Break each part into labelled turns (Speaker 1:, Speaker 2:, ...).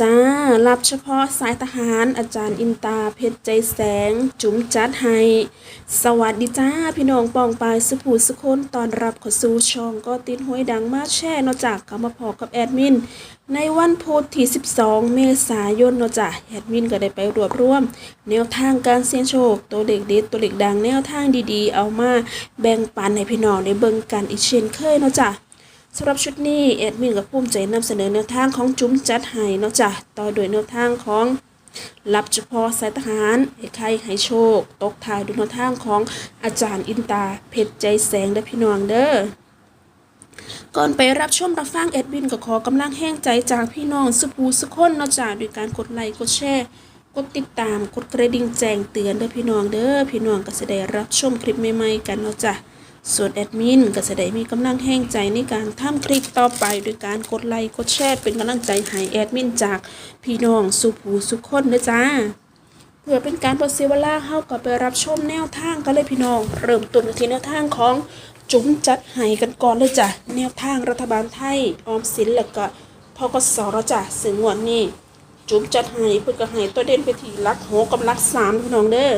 Speaker 1: จ้า รับเฉพาะสายทหารอาจารย์อินตาเพชรใจแสง จุ๋มจัดให้สวัสดีจ้า พี่น้องปองปายสุภูสุคนตอนรับข้าสู่ช่องก็ติดห้วยดังมาแช่นอกจากกลับมาพอกับแอดมิน ในวันพุธที่ 12 เมษายนเนาะจ้ะแอดมินก็ได้ไปรวบรวม แนวทางการเสี่ยงโชค ตัวเด็กเด็ดตัวเด็กดังแนวทางดีๆ เอามาแบ่งปันให้พี่น้องได้เบิ่งกันอีกเช่นเคยเนาะจ้ะ สำหรับชุดนี้แอดมินกับภูมิใจนำเสนอแนวทางของจุ้มจัดให้นอกจากต่อโดยแนวทางของรับเฉพาะสายทหารให้ใครให้โชค ตกทายด้วยแนวทางของอาจารย์อินตา เพชรใจแสงและพี่น้องเด้อก่อนไปรับชมรับฟังแอดมินก็ขอกำลังแห้งใจจากพี่น้องสุภูสุคนนอกจากด้วยการกดไลค์กดแชร์กดติดตามกดกระดิ่งแจ้งเตือนเด้อพี่น้องเด้อพี่น้องก็จะได้รับชมคลิปใหม่ๆกันเนาะจ้ะ ส่วนแอดมินก็จะได้มีกำลังแห้งใจในการทำคลิปต่อไปโดยการกดไลค์กดแชร์เป็นกำลังใจให้แอดมินจากพี่น้องสุภูสุขคนนะจ้าเพื่อเป็นการบดเสียเวลาเข้ากับไปรับชมแนวทางกันเลยพี่น้อง เริ่มต้นกันที่แนวทางของจุ๋มจัดให้กันก่อนเลยจ้ะแนวทางรัฐบาลไทยออมสินแล้วก็พกสรจ้ะซึ่งงวันนี้จุ๋มจัดให้เพื่อก็ให้ตัวเด่นไปที่ลักหกกับลักสามพี่น้องเด้อ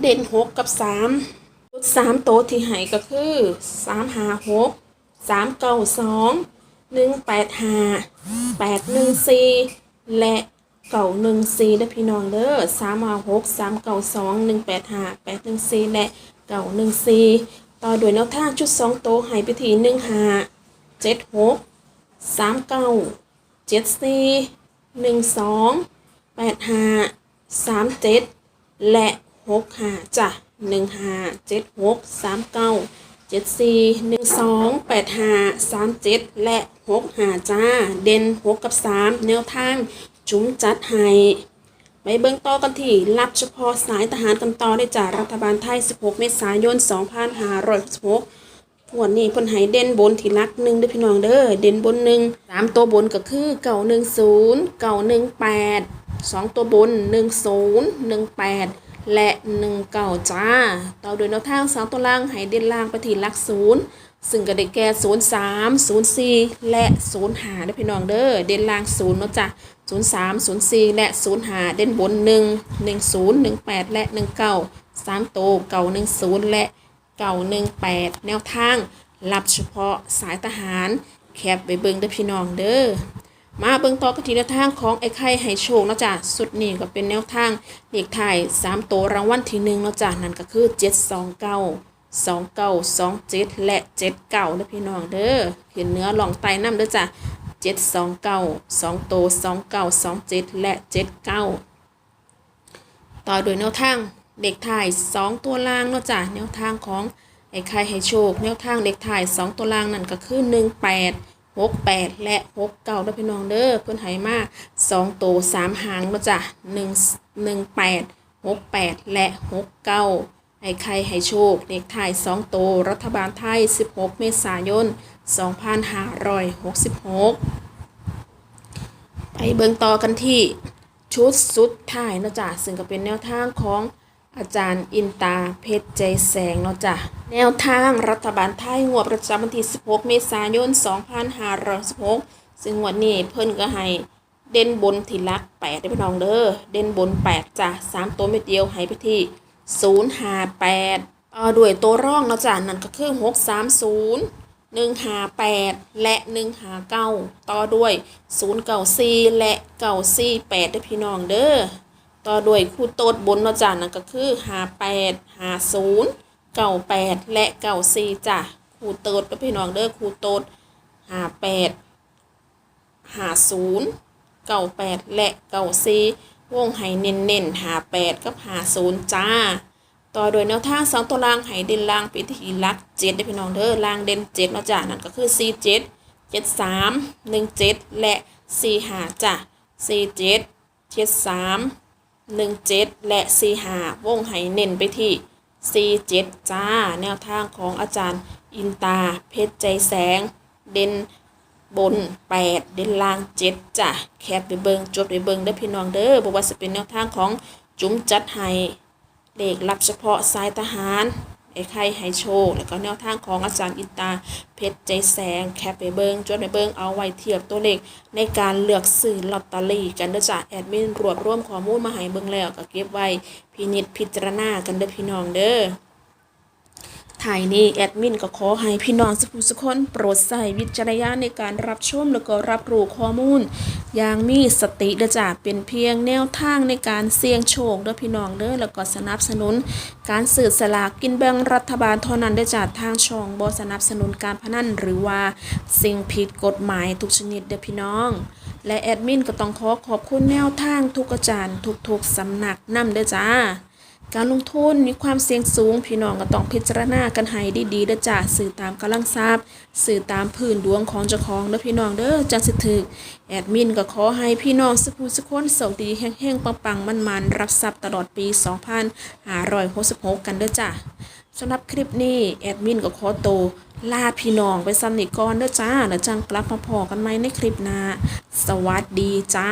Speaker 1: เด่นหกกับสาม สามโต๊ะที่ให้ก็คือสามหาหกสามเก้าสองหนึ่งแปดห้าแปดหนึ่งสี่และเก่าหนึ่งสี่นะพี่น้องเด้อสามหาหกสามเก้าสองหนึ่งแปดห้าแปดหนึ่งสี่และเก่าหนึ่งสี่ต่อด้วยแนวทางชุดสองโต๊ะให้ไปที่หนึ่งห้าเจ็ดหกสามเก้าเจ็ดสี่หนึ่งสองแปดห้าสามเจ็ดและหกห้าจ้ะ หนึ่งห้าเจ็ดหกสามเก้าเจ็ดสี่หนึ่งสองแปดห้าสามเจ็ดและหกห้าจ้า เด่นหกกับสามแนวทาง จุ๋มจัดให้ไปเบิ่งต่อกันที่รับเฉพาะสายทหารกันต่อได้จากรัฐบาลไทย 16 เมษายน 2566หัวนี้พนให้เด่นบนที่ลักหนึ่งด้อพี่น้องเด้อ เด่นบนหนึ่งสามตัวบนก็คือเก่าหนึ่งศูนย์เก่าหนึ่งแปดสองตัวบนหนึ่งศูนย์หนึ่งแปด และหนึ่งเก่าจ้า ต่อโดยแนวทางสองตัวล่างให้เด่นล่างไปที่ลักศูนย์ซึ่งก็ได้แก่ศูนย์สามศูนย์สี่และศูนย์หาเด้พี่น้องเด้อเด่นล่างศูนย์เนาะจ้ะศูนย์สามศูนย์สี่และศูนย์หาเด่นบนหนึ่งหนึ่งศูนย์หนึ่งแปดและหนึ่งเก้าสามโตเก่าหนึ่งศูนย์และเก่าหนึ่งแปดแนวทางรับเฉพาะสายทหารแคบไปเบิงเด้อพี่น้องเด้อ มาเบิงต่อกันที่แนวทางของไอ้ไข่ให้โชคนะจ้ะสุดนี้ก็เป็นแนวทางเลขถ่ายสามตัวรางวัลที่หนึ่งนะจ้ะนั่นก็คือเจ็ดสองเก้าสองเก้าสองเจ็ดและเจ็ดเก้าเด้อพี่น้องเด้อขึ้นเนื้อลองไตน้ำเด้อจ้ะเจ็ดสองเก้าสองโตสองเก้าสองเจ็ดและเจ็ดเก้าต่อโดยแนวทางเด็กถ่าย 2 ตัวล่างเนาะจ้ะแนวทางของไอ้ใครให้โชค แนวทางเด็กถ่าย 2 ตัวล่างนั่นก็คือ 1 8 6 8และ6 9เก้าด้อพี่น้องเด้อเพิ่อนให้มา2ตัว3หางเนาจ้ะ1 1 8 6 8และ6 9ไอ้ใครให้โชคเด็กถ่าย2ตัวรัฐบาลไทย 16 เมษายน 2566 ไปเบิ่งต่อกันที่ชุดสุดท้ายนะจ้ะซึ่งก็เป็นแนวทางของ อาจารย์อินตาเพชรใจแสงเนาะจ้ะแนวทางรัฐบาลไทยงวดประจำวันที่ 16 เมษายน 2516 ซึ่งวดนี้เพิ่นก็ให้เด่นบนที่ลัก8ได้พี่น้องเด้อเด่นบน 8จ้ะ3ตัวเม็ดเดียวให้ไปที่058ต่อด้วยตัวร่องเนาะจ้ะนั่นก็คือ 630หนึ่งหาและหนึ่งหาเก้าต่อด้วยศูนย์เก้าสี่และเก้าสี่แปดด้วยพี่น้องเด้อ ต่อด้วยคู่โตดบนเนาะจ้ะนั่นก็คือหาแปดหาศูนย์เก้าแปดและเก้าสี่จ้ะคู่โตดด้วยพี่น้องเด้อคู่โตดหาแปดหาศูนย์เก้าแปดและเก้าสี่วงให้เน้นๆหาแปดกับหาศูนย์จ้า ต่อโดยแนวทางสองตัวล่างให้เด่นล่างไปที่ลักเจ็ดได้พี่น้องเด้อล่างเด่นเจ็ดเนาะจ้ะนั่นก็คือสี่เจ็ดเจ็ดสามหนึ่งเจ็ดและสี่หาจ้ะสี่เจ็ดเจ็ดสาม หนึ่งเจ็ดและสี่หาวงไห้เน้นไปที่สี่เจ็ดจ้า แนวทางของอาจารย์อินตา เพชรใจแสง เด่นบนแปดเด่นล่างเจ็ดจ้ะ แคบไปเบิงจดไปเบิงได้อพี่น้องเด้อบอกว่าจะเป็นแนวทางของจุ๋มจัดไห้เลขรับเฉพาะสายทหาร ไอ้ไข่ให้โชแล้วก็แนวทางของอาจารย์อินตา เพชรใจแสง แคปไปเบิงจนไปเบิงเอาไว้เทียบตัวเลขในการเลือกซื้อลอตเตอรี่กันเด้อจ้ะแอดมินรวบรวมข้อมูลมาให้เบิงแล้วก็เก็บไว้พินิจพิจารณากันเด้อพี่น้องเด้อ ถ่ายนี้แอดมินก็ขอให้พี่น้องสุภุสุคนโปรดใส่วิจารณญาณในการรับชมแล้วก็รับรู้ข้อมูล อย่างมีสติเดจ้าเป็นเพียงแนวทางในการเสี่ยงโชคเด้อพี่น้องเด้อแล้วก็สนับสนุน การสื่อสลากกินแบ่งรัฐบาลเท่านั้นเดจ้าทางช่องบสนับสนุนการพนันหรือว่าสิ่งผิดกฎหมายทุกชนิดเด้อพี่น้องและแอดมินก็ต้องขอขอบคุณแนวทางทุกอาจารย์ทุกๆสำนักนำเด้อจ้า การลงทุนมีความเสี่ยงสูง พี่น้องก็ต้องพิจารณากันให้ดีๆเด้อจ้าสื่อตามกำลังทรัพย์สื่อตามพื้นดวงของเจ้าของเด้อพี่น้องเด้อจังสิถึกแอดมินก็ขอให้พี่น้องสุภูสุคนโชคดีแห้งๆปังๆ มันๆ รับทรัพย์ตลอดปี 2566 กันเด้อจ้าสำหรับคลิปนี้ แอดมินก็ขอโตวลาพี่น้องไปซ้ำนี่ก่อนเด้อจ้าแล้วจังกลับมาพอกันใหมในคลิปหน้าสวัสดีจ้า